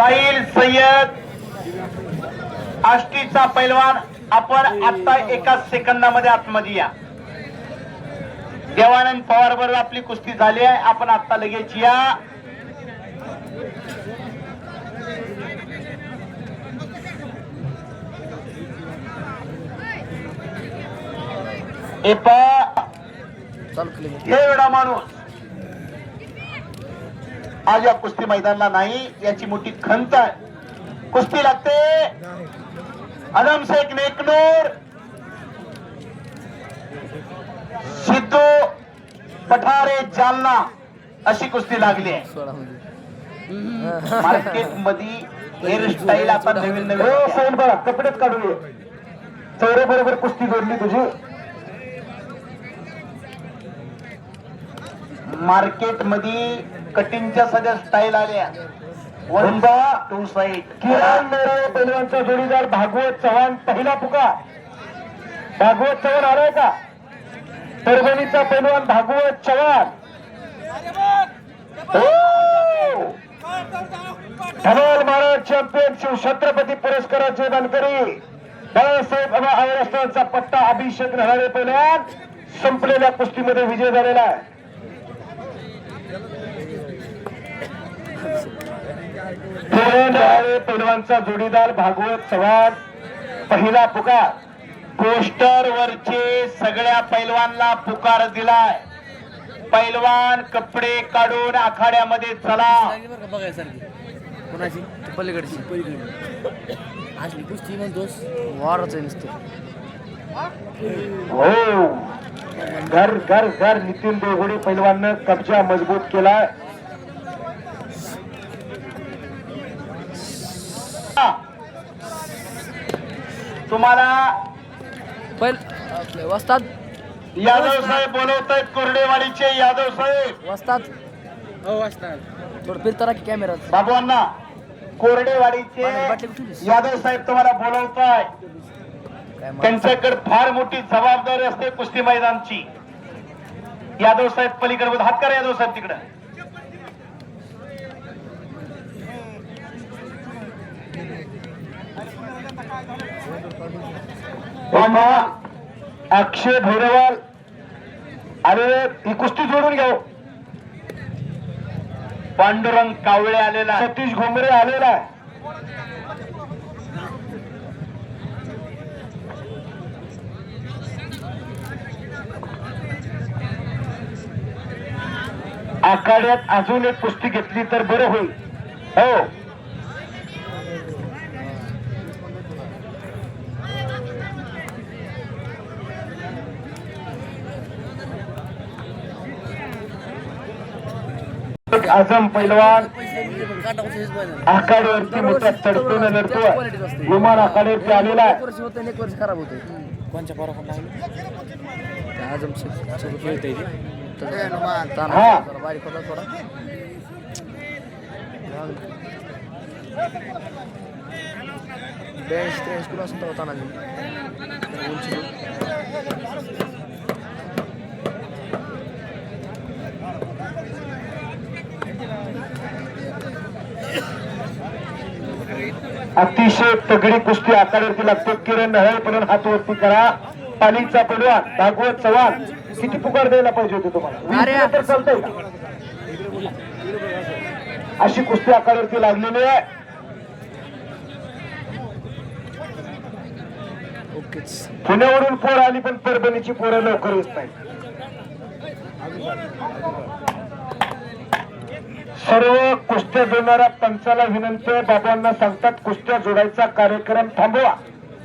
साहिल सय्यद आष्टीचा पैलवान आपण आता एका सेकंदामध्ये आतमध्ये या. देवानंद पवार बरोबर आपली कुस्ती झाली आहे. आपण आता लगेच या. एवढा माणूस. आज या कुस्ती मैदानाला नाही याची मोठी खंत आहे. कुस्ती लागते. आदम शेख नेकनूर. सिद्धू पठारे जालना अशी कुस्ती लागली आहे. मध्ये मार्केटमध्ये हेअरस्टाईल आता नवीन नवीन. हो बघा कपडेच काढून ये. चौरे बरोबर कुस्ती जोडली तुझी. मार्केटमध्ये कटिंगच्या सगळ्या स्टाईल आल्या. वन बा टू साईड किरण मेरे पैलवानचा जोडीदार भागवत चव्हाण पहिला पुकार. भागवत चव्हाण आलाय का? परभणीचा पैलवान भागवत चव्हाण. हो! धनोल महाराज चॅम्पियन शिव छत्रपती पुरस्काराचे मानकरी. बाळासाहेब महाराष्ट्राचा पट्टा अभिषेक राहणारे पैलवान संपलेल्या कुस्तीमध्ये विजय झालेला आहे. पैलवानचा जोडीदार भागवत चव्हाण. पहिला पुकार. पोस्टर वरचे सगळ्या पैलवानला पुकार दिलाय. पैलवान कपडे काढून आखाड्यामध्ये चला. कोणाची? पलीकडची. असली कुस्ती म्हणतोस? वारच आहे नुसतं. हो. घर घर घर. नितीन देवगुडे पैलवाननं कब्जा मजबूत केलाय. तुम्हाला पहिल आपले वस्ताद यादव साहेब बोलवत आहेत कोरडेवाडीचे यादव साहेब. वस्ताद हो वस्ताद थोडं फिरता की कॅमेरात. बाबूंना कोरडेवाडीचे यादव साहेब तुम्हाला काय मग? त्यांच्याकडे फार मोठी जबाबदारी असते कुस्ती मैदानची. यादव साहेब पलीकडे हात करा यादव साहेब तिकडे. अक्षय भैरवाल. अरे ही कुस्ती जोडून घ्या पांडुरंग कावळे आलेला सतीश घोंगरे आलेला आहे. आखाड्यात अजून एक कुस्ती घेतली तर बरं होईल. हो. पैलवान. कुठे हेच पाहिजे. आखाड्यावरती मोठ्या तडतोने लढतोय. विमान आखाड्यावरती आलेला एक आहे होतं एक वर्ष खराब होतंय. कोणच्या पोरा आजम शेख सोबत खेळतंय ते. ताना हा. जरा बारीक होता थोडा ब्याऐंशी त्र्याऐंशी किलो असं होता तानाजी उंची अतिशय तगडी कुस्ती आखाड्यावरती लागते. किरण नहळपर्यंत हात वरती करा. पालीचा पैलवान भागवत चव्हाण. किती पुकार द्यायला पाहिजे होते तुम्हाला? तर चालतंय अशी कुस्ती आखाड्यावरती लागलेली आहे. पुण्यावरून पोर आली पण परभणीची पोरं लवकर येत नाही सर्व कुस्त्या जोडणाऱ्या पंचाला विनंती आहे. बाबांना सांगतात कुस्त्या जोडायचा कार्यक्रम थांबवा.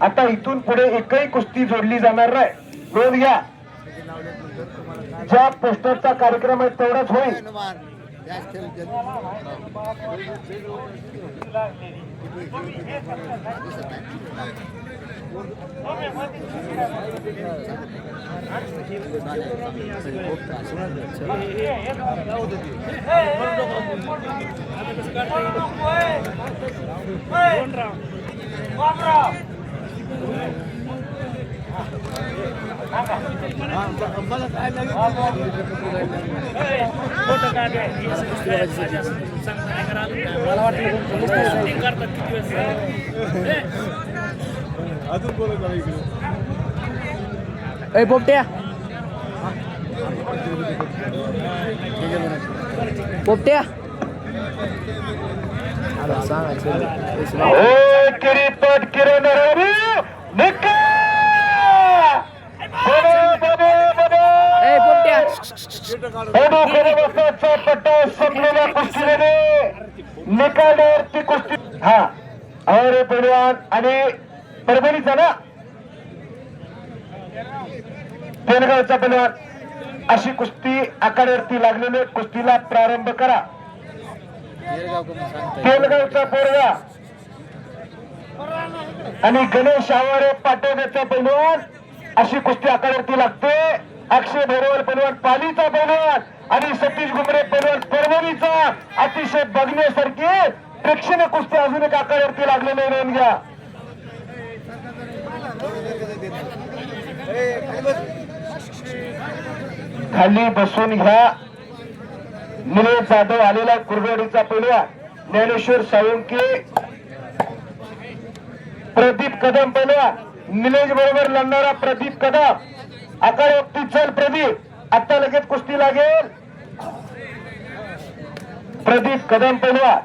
आता इथून पुढे एकही कुस्ती जोडली जाणार नाही. लोन घ्या. ज्या पोस्टरचा कार्यक्रम आहे तेवढाच होईल. मला वाटलं करतात किती वेळ किरण रवी निका ए पोपट्या. पट्टा संपलेल्या कुस्तीमध्ये निकालावरती कुस्ती. हा. अरे पैलवान आणि परभणीचा ना पेनगावचा पैलवान अशी कुस्ती आखाड्यावरती लागलेली कुस्तीला प्रारंभ करा. तेलगावचा पोरगा. आणि गणेश आवारे पाटोद्याचा पैलवान अशी कुस्ती आखाड्यावरती लागते. अक्षय भैरवल पैलवान पालीचा पैलवान आणि सतीश गुमरे पैलवान परभणीचा. अतिशय बघण्यासारखी प्रेक्षणीय कुस्ती अजून एक आखाड्यावरती लागलेली नोंद घ्या. खाली बसून घ्या. निलेश जाधव आलेला कुरगडीचा पहिल्या ज्ञानेश्वर साळुंके. प्रदीप कदम पहिल्या निलेश बरोबर लढणारा प्रदीप कदम. आकार वक्ती चल प्रदीप. आता लगेच कुस्ती लागेल. प्रदीप कदम पहिल्या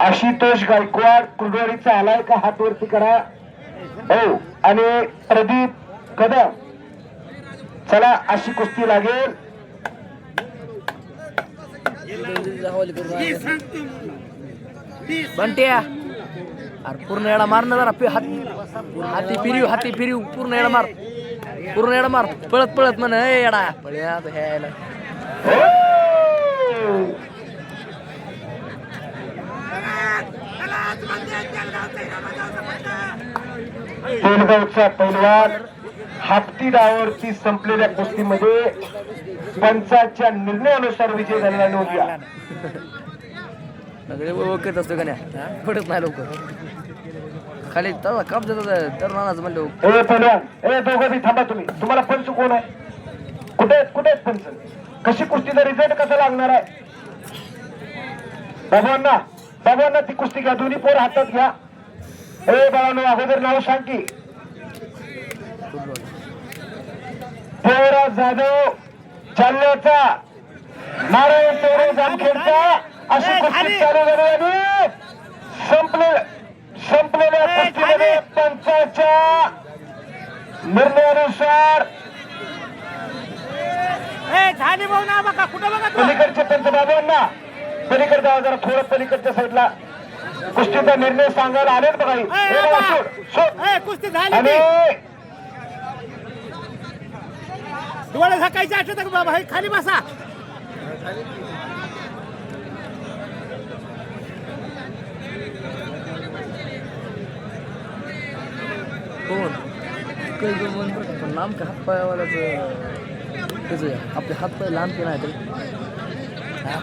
आशुतोष गायकवाड कुर्डवाडीचा आलाय का हात वरती करा. हो आणि प्रदीप कदम. चला अशी कुस्ती लागेल. बंट्या. अरे पूर्ण येडा मार ना जरा हात हाती फिरीव हाती फिरीव पूर्ण येडा मार. पूर्ण येडा मार. पळत पळत म्हण येडा. पळ्या यायला तेलगावचा पैलवान डावावरती संपलेल्या कुस्तीमध्ये पंचाच्या निर्णयानुसार विजय झालेला नोंद घ्या सगळे ओळखत असतो का नाही? पडत नाही लवकर. खाली तसा काप देतात तर नानाच म्हणलं ए दोघं थांबा तुम्ही. तुम्हाला पंच कोण आहे? कुठे आहेत कुठे आहेत पंच? कशी कुस्तीचा रिझल्ट कसा लागणार आहे? बाबांना बाबांना ती कुस्ती घ्या. दोन्ही पोर हातात घ्या. ए बाबांनो अगोदर नाव सांग की. देवराज जाधव जालन्याचा नारायण चौरे जामखेडचा. अशी कुस्ती चालू झाली आणि संपले संपलेल्या कुस्तीमध्ये पंचाच्या निर्णयानुसार पलीकडचे पंच बाबांना पलीकडे जावा जरा थोडं पलीकडच्या साईडला. कुस्तीचा निर्णय सांगायला आलेत बघा. कुस्ती झाली डोळे झाकायचे आठवत का बाबा हे खाली बसा. कोण? काही का, पण लांब का हात पायावालाच त्याचं आपले हात पाय लांब की नाही तरी.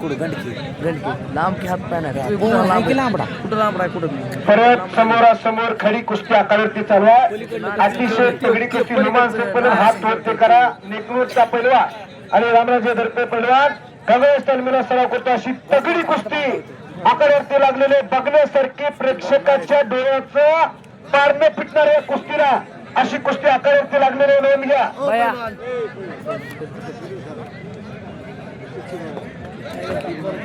कुठं? गंडकी. गंडकी. लांब की हात पाय नाही तुम्ही कुठं लांब? लांबडा. कुठं लांबडा आहे, कुठं. परत समोरासमोर खरी कुस्ती आकारावरती चालू आहे. अतिशय तगडी कुस्ती रोमांचकपणे हात वरती करा. निकनूरचा पैलवान आणि रामराजे धरपे पैलवान काँग्रेस तालमीला सराव करतो अशी तगडी कुस्ती. आकारावरती लागलेले बघण्यासारखी प्रेक्षकाच्या डोळ्याचं पारणं पिटणाऱ्या कुस्तीला. अशी कुस्ती आकारावरती लागलेली नोंद घ्या.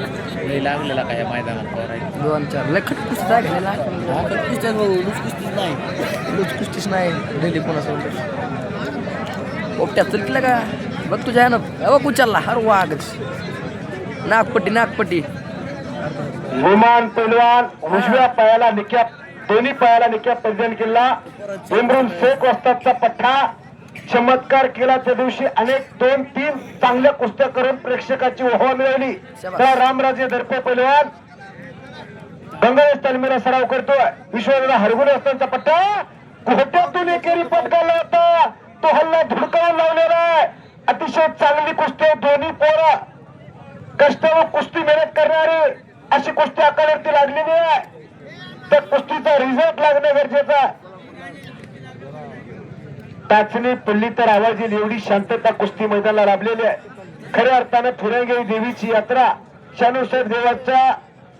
लागलेला काय मैदानात पोरायला दोन चार. लय खट कुस्ती लागलेला कुस्त्या कुस्तीच नाही. लूज कुस्तीच नाही. दिली कोणासोबत? ओपट्या चल केलं का? बघ तुझ्या ना बघ उचलला. हर वागच नागपट्टी नागपट्टी. विमान पैलवान उजव्या पायाला निक्या दोन्ही पायाला निक्या परिधान केला. इम्रुन शेख वस्तादचा पठ्ठा चमत्कार केला त्या दिवशी अनेक दोन तीन चांगल्या कुस्त्या करून प्रेक्षकाची ओहळ मिळवली. त्या रामराजे दर्पे पैलवान. गंगावेश तालमीला सराव करतोय. विश्वदादा हरगुणे असतांचा पट्टा. घोट्यातून एकेरी पटकाला होता तो हल्ला धुडकावून लावलेला आहे. अतिशय चांगली कुस्ती दोन्ही पोरं. कष्टावर कुस्ती मेहनत करणारी अशी कुस्ती आकारावरती लागलेली आहे. त्या कुस्तीचा रिझल्ट लागणं गरजेचं आहे. टाचणी पडली तर आवाज येईल. एवढी शांतता कुस्ती मैदानाला लाभलेली आहे. खऱ्या अर्थानं थुरंगेरी देवीची यात्रा शानुसाहेब देवाच्या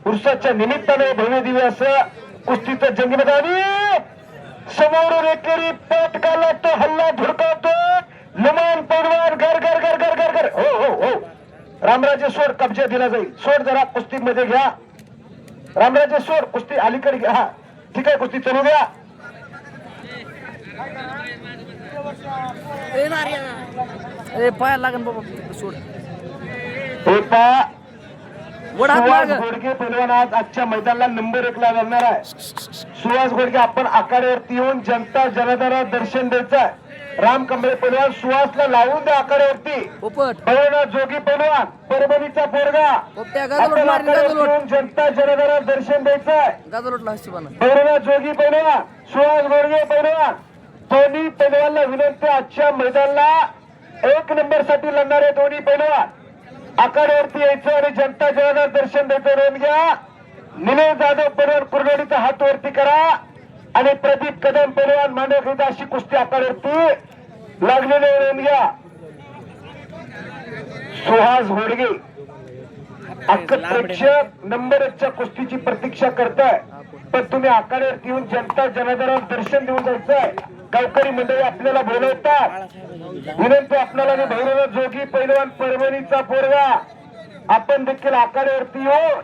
उर्साच्या निमित्ताने भव्य दिव्य असं कुस्तीचं जंगी समोरून एकेरी पटकाला तो हल्ला धुडकावतो. लमान पैलवान घर घर घर घर घर घर. हो हो हो. रामराजे सोड कब्जा दिला जाईल. सोड जरा कुस्तीमध्ये घ्या. रामराजे सोड कुस्ती अलीकडे घ्या. हा ठीक आहे कुस्ती चालू द्या. ए पाया लागन बाबा सोड. घोडके आज आजच्या मैदानाला नंबर एक ला लागणार आहे. सुहास घोडके आपण आखाड्यावरती येऊन जनता जनाधारा दर्शन द्यायचं आहे राम कंबळे पैलवान सुहासला लावून द्या आखाड्यावरती पोपट. पैलवान जोगी पैलवान परभणीचा पोरगा. जनता जनाधारा दर्शन द्यायचं आहे पैलवान जोगी पैलवान सुहास घोडगे पैलवान. दोन्ही पैलवानला विनंती आजच्या मैदानाला एक नंबरसाठी लढणारे दोन्ही पैलवान. आखाड्यावरती यायचं आणि जनता जनाधार दर्शन द्यायचं नोंद घ्या. निलेश जाधव पैलवान कुरडोडीचा हात वरती करा. आणि प्रदीप कदम पैलवान मांडव अशी कुस्ती आखाड्यावरती लागलेले नोंद घ्या. सुहास घोडगे अख्ख प्रेक्षक नंबर एकच्या कुस्तीची प्रतीक्षा करताय. पण तुम्ही आखाड्यावरती येऊन जनता जनाधारात दर्शन देऊन जायचंय. गावकरी मंडळी आपल्याला बोलवतात. विनंती आपल्याला मी भैरव जोगी पैलवान परभणीचा पोरगा. आपण देखील आखाड्यावरती येऊन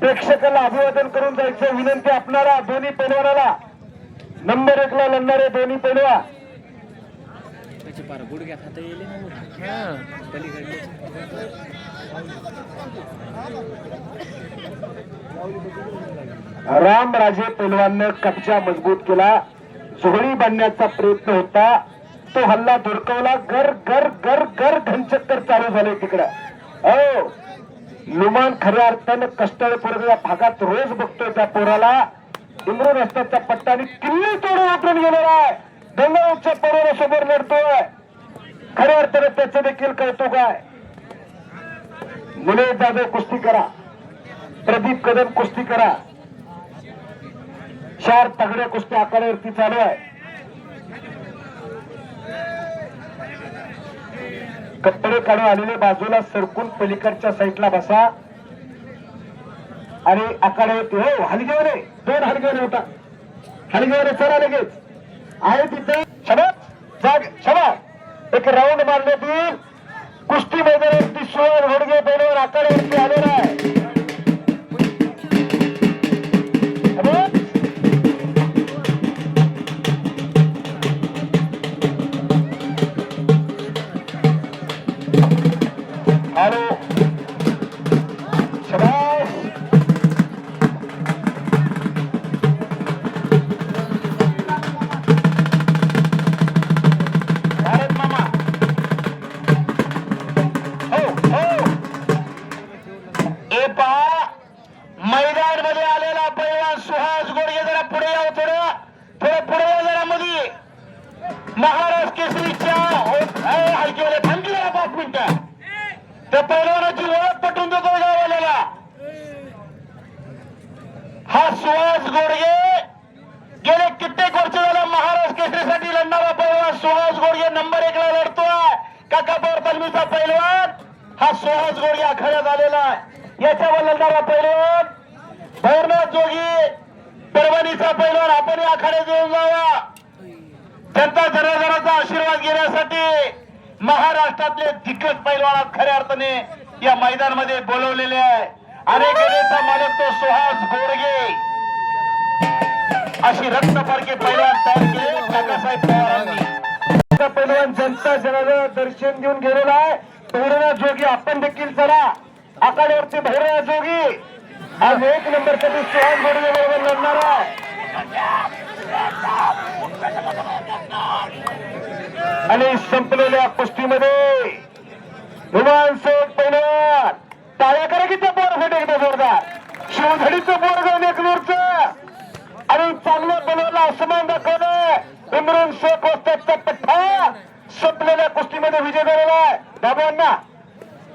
प्रेक्षकाला अभिवादन करून जायचं विनंती आपणारा दोन्ही पैलवानाला. नंबर एकला लढणारे दोन्ही पैलवा रामराजे राम राजे पैलवाननं कब्जा मजबूत केला. जोहळी बांधण्याचा प्रयत्न होता. तो हल्ला धुडकवला गर घर घर घर घनचक्कर चालू झाले तिकडं. अहो लुमान खऱ्या अर्थानं कष्टाळू पोरग या भागात रोज बघतोय त्या पोराला. इम्रून असताचा पट्टा आणि किल्ली तोडून वापरून गेलेला आहे. गंगाऊच्या पोरासमोर लढतोय. खऱ्या अर्थानं त्याचं देखील कळतो काय मुले जाधव कुस्ती करा. प्रदीप कदम कुस्ती करा. चार तगड्या कुस्त्या आखाड्यावरती चालू आहे. कपडे काढून आलेले बाजूला सरकून पलीकडच्या साईडला बसा. आणि आखाड्यावरती हो हलगेवरे. दोन हलगेवरे होता. हलगेवरे चला लगेच. आहे तिथे. शबाब जाग. शबाब एक राऊंड मारण्यात येईल कुस्ती मैदानावरती सोळ घोडगे बैलावर आखाड्यावरती आलेला आहे. काकापूर पलमीचा पैलवान. हा सोहज गोडगे आखाड्यात आलेला आहे. याच्यावर लढणारा पैलवान. भैरनाथ जोगी परभणीचा पैलवान. आपण या आखाड्यात येऊन जावा जनता जनार्दनाचा आशीर्वाद घेण्यासाठी महाराष्ट्रातले दिग्गज पैलवान खऱ्या अर्थाने या मैदानामध्ये बोलवलेले आहे. अनेक नेता मालक तो सुहास गोडगे. अशी रक्तफारके पैलवान तयार केले. काकासाहेब पवारांनी पैलवान जनता जनाला दर्शन घेऊन गेलेला आहे. भैरवनाथ जोगी आपण देखील चला. आखाड्यावरती भैरवनाथ जोगी. आज एक नंबरसाठी सुहास गोडवे बरोबर लढणार आहे. आणि संपलेल्या कुस्तीमध्ये हुमान सेठ पैलवान टाळ्या करा की त्या बोरसाठी एकदा जोरदार. शिवधडीचं बोरगाव एक नूरचं आणि चांगलं बनवलं असमान दाखवलं इम्रान शेख वस्तादचा पठ्ठा संपलेल्या कुस्तीमध्ये विजय झालेला आहे. दाबांना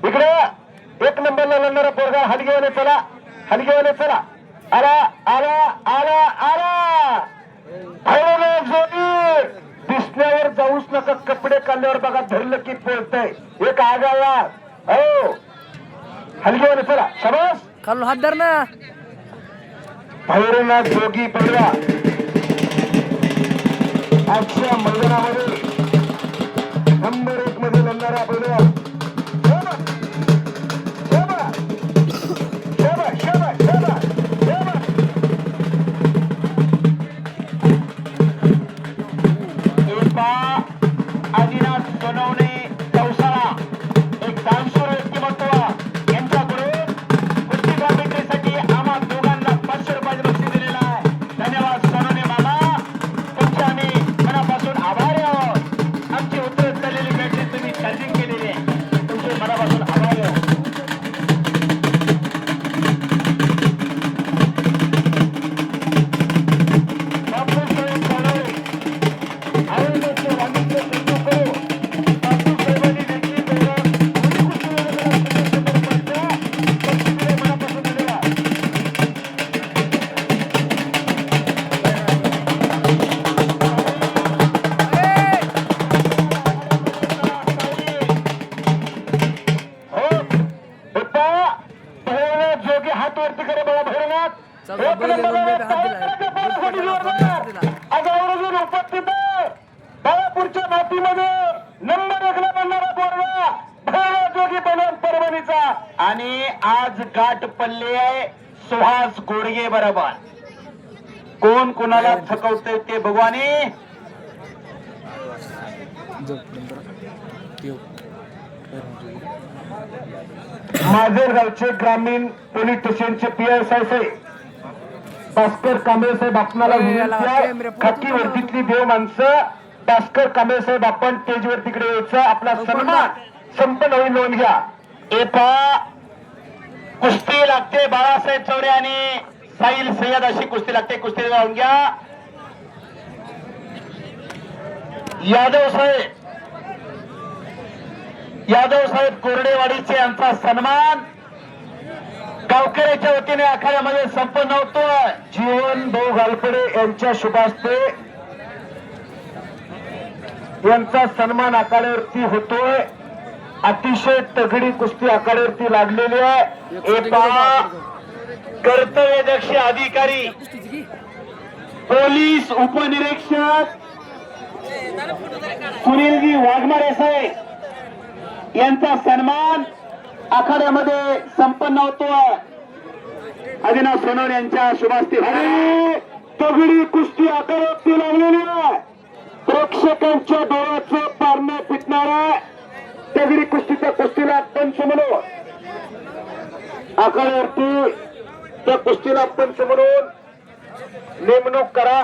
इकडे. एक नंबरला लढणारा पोरगा हलगेवाने चला. हलगेवाने चला. आला आला आला आला. भैरवनाथ जोडी. दिसण्यावर जाऊच नका. कपडे काढल्यावर बघा. धरलं की पळतय. एक आगावा हो. हलगेवाने चला. शबास. खालून हात धर ना. भैरवनाथ जोगी पहिला आजच्या मैदानामध्ये नंबर एक मध्ये लढणारा पहिल्या ठेव माजरगावचे ग्रामीण पोलीस स्टेशनचे पी एस आय साहेब भास्कर कांबळे साहेब आपणाला खाकी वर्दीतली देव माणसं. भास्कर कांबळे साहेब आपण स्टेजवर तिकडे यायचं. आपला सन्मान संपन्न होईल नोंद घ्या. एपा कुस्ती लागते बाळासाहेब चौरे आणि साहिल सय्यद अशी कुस्ती लागते. कुस्ती लावून घ्या. यादव साहेब. यादव साहेब कोरडेवाडीचे यांचा सन्मान गावकऱ्याच्या वतीने आखाड्यामध्ये संपन्न होतोय. जीवन भाऊ गालपडे यांच्या शुभास्ते यांचा सन्मान आखाड्यावरती होतोय. अतिशय तगडी कुस्ती आखाड्यावरती लागलेली आहे. ए पहा कर्तव्यदक्ष अधिकारी पोलीस उपनिरीक्षक सुनीलजी वाघमारे साहेब यांचा सन्मान आखाड्यामध्ये संपन्न होतो आदिनाथ सोनवणे यांच्या शुभास्ती तगडी कुस्ती आखाड्यावरती लागलेली प्रेक्षकांच्या डोळ्याचं पारणं फिटणारा तगडी कुस्तीच्या कुस्तीला पंच म्हणून. आखाड्यावरती त्या कुस्तीला पंच म्हणून नेमणूक करा.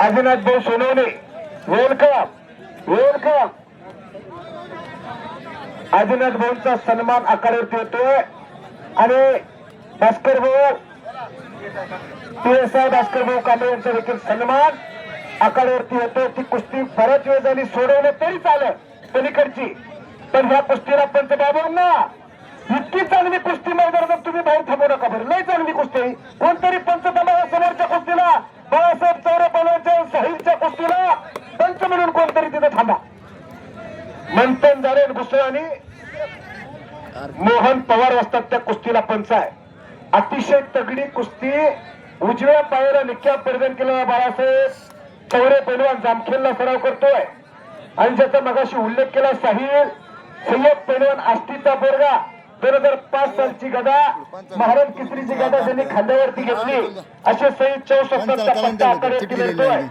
आदिनाथ भाऊ सोनवणे. वेलकम वेलकम आदिनाथ भाऊंचा सन्मान आकारावरती होतोय. आणि भास्कर भाऊ पी एस आय भास्कर भाऊ कांबळे यांचा देखील सन्मान आकारावरती होतो ती कुस्ती बऱ्याच वेळ झाली सोडवलं तरी चालत पलीकडची. पण ह्या कुस्तीला पंच बाबूंना इतकी चांगली कुस्ती मैदानात तुम्ही बाहेर थांबू नका बरं. लय चांगली कुस्ती कोणतरी पंच थांबा समोरच्या कुस्तीला बाळासाहेब चौरे पलवानच्या साहिलच्या कुस्तीला पंच म्हणून कोणतरी तिथं थांबा मंथन झाले घुसळानी मोहन पवार असतात त्या कुस्तीला आहे. अतिशय तगडी कुस्ती उजव्या पायाला निक्या परिधान केलेला बाळासाहेब चौरे पैलवान जामखेलला सराव करतोय. आणि ज्याचा मगाशी उल्लेख केला साहिल सय्यद पैलवान आष्टीचा बोरगा दोन हजार पाच सालची गदा महाराज किसरीची गदा त्यांनी खांद्यावरती घेतली. असे सहित चौसष्टचा पट्टा आखाड्यावरती लढतोय